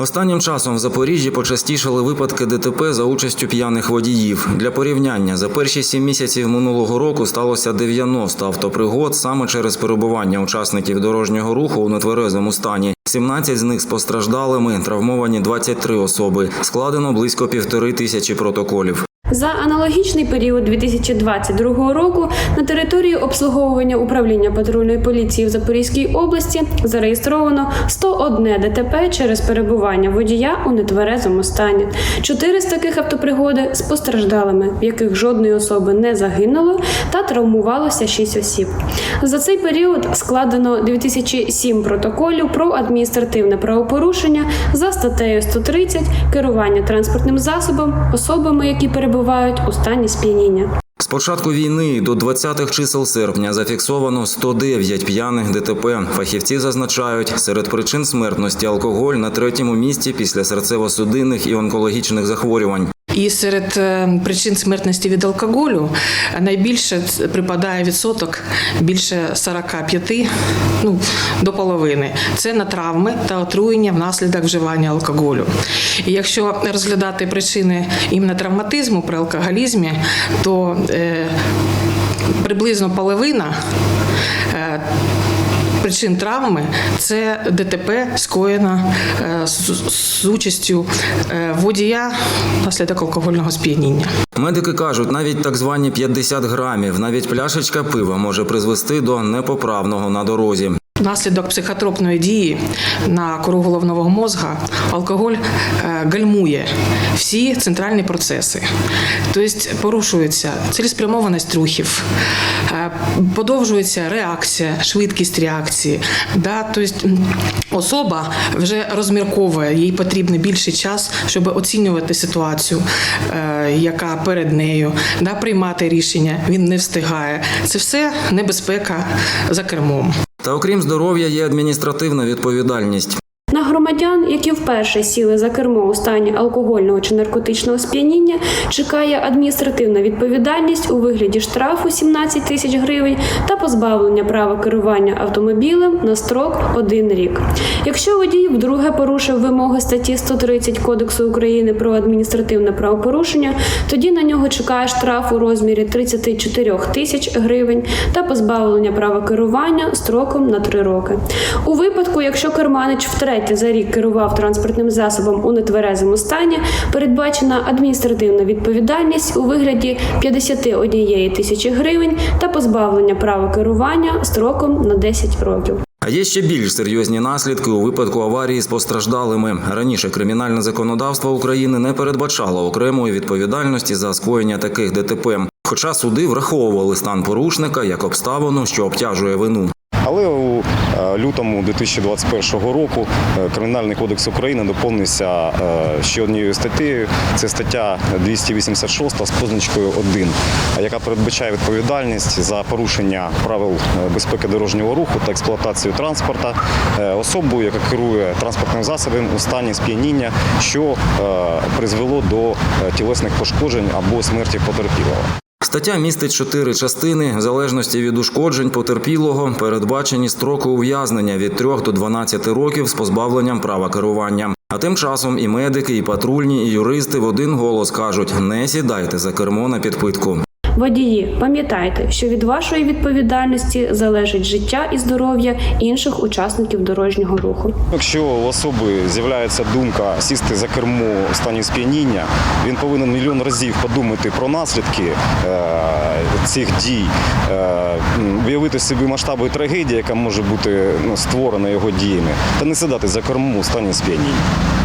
Останнім часом в Запоріжжі почастішали випадки ДТП за участю п'яних водіїв. Для порівняння за перші сім місяців минулого року сталося 90 автопригод саме через перебування учасників дорожнього руху у нетверезому стані. 17 з них з постраждалими, травмовані 23 особи. Складено близько півтори тисячі протоколів. За аналогічний період 2022 року на території обслуговування управління патрульної поліції в Запорізькій області зареєстровано 101 ДТП через перебування водія у нетверезому стані. Чотири з таких автопригоди з постраждалими, в яких жодної особи не загинуло, та травмувалося 6 осіб. За цей період складено 2007 протоколів про адміністративне правопорушення за статтею 130 керування транспортним засобом особами, які перебувають у стані сп'яніння. З початку війни до 20-х чисел серпня зафіксовано 109 п'яних ДТП. Фахівці зазначають, серед причин смертності алкоголь на третьому місці після серцево-судинних і онкологічних захворювань. І серед е, причин смертності від алкоголю найбільше припадає відсоток більше 45 ну, до половини. Це на травми та отруєння внаслідок вживання алкоголю. І якщо розглядати причини іменно травматизму при алкоголізмі, то е, приблизно половина. Е, Причин травми це ДТП скоєна е, з, участю е, водія наслідок алкогольного сп'яніння. Медики кажуть, навіть так звані 50 грамів, навіть пляшечка пива може призвести до непоправного на дорозі. Внаслідок психотропної дії на кору головного мозга алкоголь е, гальмує всі центральні процеси. Тобто порушується цілеспрямованість рухів, е, подовжується реакція, швидкість реакції. Да? Тобто особа вже розмірковує, їй потрібен більший час, щоб оцінювати ситуацію, е, яка перед нею, да? приймати рішення. Він не встигає. Це все небезпека за кермом. Та окрім здоров'я, є адміністративна відповідальність. Громадян, які вперше сіли за кермо у стані алкогольного чи наркотичного сп'яніння, чекає адміністративна відповідальність у вигляді штрафу 17 тисяч гривень та позбавлення права керування автомобілем на строк один рік. Якщо водій вдруге порушив вимоги статті 130 Кодексу України про адміністративне правопорушення, тоді на нього чекає штраф у розмірі 34 тисяч гривень та позбавлення права керування строком на 3 роки. У випадку, якщо керманич втретє за рік керував транспортним засобом у нетверезому стані, передбачена адміністративна відповідальність у вигляді 51 тисячі гривень та позбавлення права керування строком на 10 років. А є ще більш серйозні наслідки у випадку аварії з постраждалими. Раніше кримінальне законодавство України не передбачало окремої відповідальності за скоєння таких ДТП. Хоча суди враховували стан порушника як обставину, що обтяжує вину. Але у е, лютому 2021 року е, Кримінальний кодекс України доповнився е, ще однією статтею. Це стаття 286 з позначкою 1, яка передбачає відповідальність за порушення правил безпеки дорожнього руху та експлуатацію транспорта особою, яка керує транспортним засобом у стані сп'яніння, що призвело до тілесних пошкоджень або смерті потерпілого. Стаття містить чотири частини. В залежності від ушкоджень потерпілого передбачені строки ув'язнення від 3 до 12 років з позбавленням права керування. А тим часом і медики, і патрульні, і юристи в один голос кажуть: не сідайте за кермо на підпитку. Водії, пам'ятайте, що від вашої відповідальності залежить життя і здоров'я інших учасників дорожнього руху. Якщо у особи з'являється думка сісти за кермо в стані сп'яніння, він повинен мільйон разів подумати про наслідки е, цих дій, е, уявити собі масштаби трагедії, яка може бути ну, створена його діями, та не сідати за кермо у стані сп'яніння.